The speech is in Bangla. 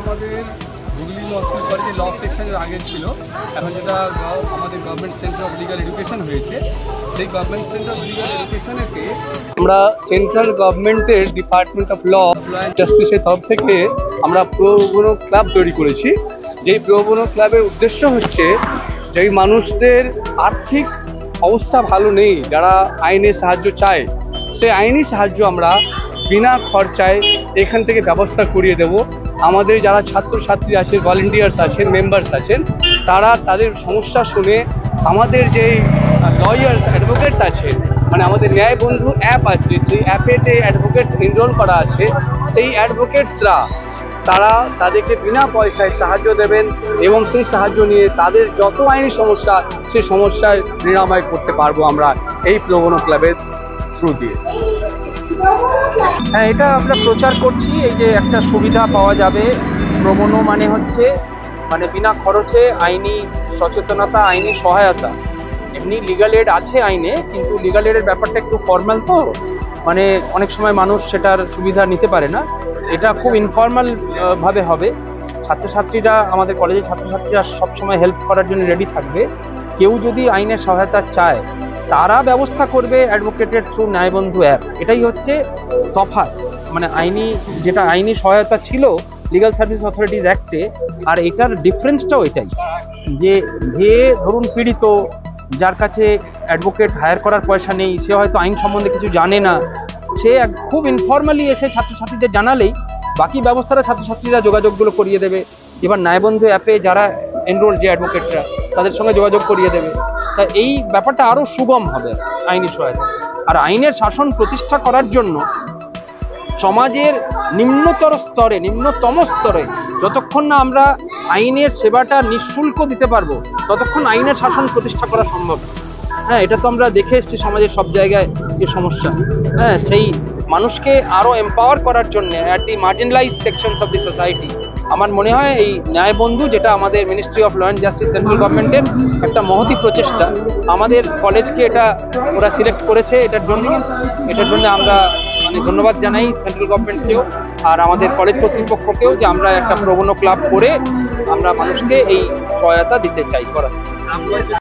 আমাদের হুগলি ল স্কুল কলেজে ল সেকশনের আগে ছিল। এখন যেটা আমাদের government centre of legal education হয়েছে। সেই গভর্নমেন্ট সেন্টার অফ লিগাল এডুকেশনেতে আমরা সেন্ট্রাল গভর্নমেন্টের ডিপার্টমেন্ট অফ ল জাস্টিসের তরফ থেকে আমরা প্রবনো ক্লাব তৈরি করেছি। যেই প্রবনো ক্লাবের উদ্দেশ্য হচ্ছে যেই মানুষদের আর্থিক অবস্থা ভালো নেই, যারা আইনের সাহায্য চায়। সেই আইনি সাহায্য আমরা বিনা খরচায় এখান থেকে ব্যবস্থা করিয়ে দেব। আমাদের যারা ছাত্রছাত্রী আছে ভলেন্টিয়ার্স আছেন মেম্বার্স আছেন, তারা তাদের সমস্যা শুনে আমাদের যে লয়ার্স অ্যাডভোকেটস আছে মানে আমাদের ন্যায় বন্ধু অ্যাপ আছে, সেই অ্যাপেতে অ্যাডভোকেটস এনরোল করা আছে, সেই অ্যাডভোকেটসরা তারা তাদেরকে বিনা পয়সায় সাহায্য দেবেন এবং সেই সাহায্য নিয়ে তাদের যত আইনি সমস্যা, সেই সমস্যার নিরাময় করতে পারব আমরা এই প্রবণ ক্লাবের থ্রু দিয়ে। হ্যাঁ এটা আমরা প্রচার করছি। এই যে একটা সুবিধা পাওয়া যাবে। প্রবনো মানে হচ্ছে মানে বিনা খরচে আইনি সচেতনতা, আইনি সহায়তা। এমনি লিগাল এড আছে আইনে, কিন্তু লিগাল এডের ব্যাপারটা একটু ফর্মাল তো? মানে অনেক সময় মানুষ সেটার সুবিধা নিতে পারে না। এটা খুব ইনফর্মাল ভাবে হবে। ছাত্রছাত্রীরা, আমাদের কলেজের ছাত্রছাত্রীরা সবসময় হেল্প করার জন্য রেডি থাকবে। কেউ যদি আইনের সহায়তা চায় তারা ব্যবস্থা করবে অ্যাডভোকেটের থ্রু ন্যায়বন্ধু অ্যাপ এটাই হচ্ছে তফাৎ। মানে আইনি, যেটা আইনি সহায়তা ছিল লিগাল সার্ভিস অথরিটিজ অ্যাক্টে আর এটার ডিফারেন্সটাও এটাই। যে যে ধরুন পীড়িত, যার কাছে অ্যাডভোকেট হায়ার করার পয়সা নেই, সে হয়তো আইন সম্বন্ধে কিছু জানে না। সে খুব ইনফর্মালি এসে ছাত্রছাত্রীদের জানালেই, বাকি ব্যবস্থাটা ছাত্রছাত্রীরা যোগাযোগগুলো করিয়ে দেবে। এবার ন্যায়বন্ধু অ্যাপে যারা এনরোল যে অ্যাডভোকেটরা তাদের সঙ্গে যোগাযোগ করিয়ে দেবে। তা এই ব্যাপারটা আরও সুগম হবে আইনি সহায়তা। আর আইনের শাসন প্রতিষ্ঠা করার জন্য সমাজের নিম্নতর স্তরে, নিম্নতম স্তরে যতক্ষণ না আমরা আইনের সেবাটা নিঃশুল্ক দিতে পারব, ততক্ষণ আইনের শাসন প্রতিষ্ঠা করা সম্ভব হ্যাঁ এটা তো আমরা দেখে এসেছি সমাজের সব জায়গায় যে সমস্যা। হ্যাঁ সেই মানুষকে আরও এম্পাওয়ার করার জন্য at the marginalise sections of the society আমার মনে হয় এই ন্যায় বন্ধু যেটা আমাদের ministry of law and justice central গভর্নমেন্টের একটা মহতি প্রচেষ্টা, আমাদের কলেজকে এটা ওরা সিলেক্ট করেছে এটার জন্য এটার জন্য আমরা মানে ধন্যবাদ জানাই সেন্ট্রাল গভর্নমেন্টকেও আর আমাদের কলেজ কর্তৃপক্ষকেও যে আমরা একটা প্রবণ ক্লাব করে আমরা মানুষকে এই সহায়তা দিতে চাই চাই